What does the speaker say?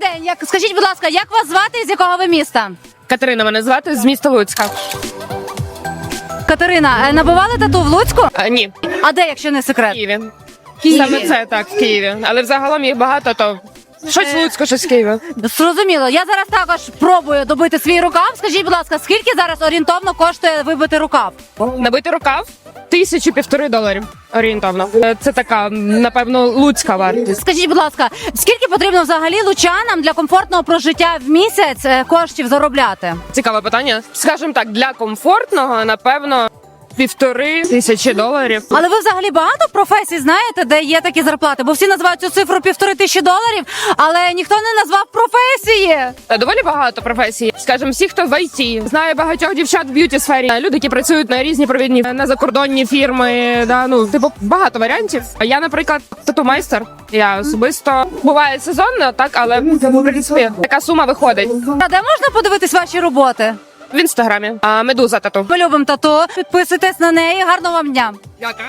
день. Як скажіть, будь ласка, як вас звати і з якого ви міста? Катерина мене звати з міста Луцька. Катерина, е, набивали тату в Луцьку? А, ні, А де, якщо не в секрет? Києві. Києві. Саме це так, в Києві. Але взагалом їх багато, то щось в Луцьку, щось в Києві. Зрозуміло. Я зараз також пробую добити свій рукав. Скажіть, будь ласка, скільки зараз орієнтовно коштує вибити рукав? Набити рукав тисячу півтори доларів орієнтовно. Е, Це така, напевно, луцька вартість. Скажіть, будь ласка, скільки потрібно взагалі лучанам для комфортного прожиття в місяць е, коштів заробляти? Цікаве питання. Скажімо так, для комфортного, напевно, півтори тисячі доларів. Але ви взагалі багато професій знаєте, де є такі зарплати? Бо всі називають цю цифру півтори тисячі доларів, але ніхто не назвав професії. Та доволі багато професій. Скажімо, всі, хто в ІТ, знає багатьох дівчат в б'юті сфері. Люди, які працюють на різні провідні на закордонні фірми. Да, ну типу багато варіантів. Я, наприклад, тату-майстер. Я особисто буває сезонно, так, але в принципі така сума виходить А де можна подивитись ваші роботи? В інстаграмі. А медуза тату. Ми любимо тату. Підписуйтесь на неї. Гарного вам дня. Дякую.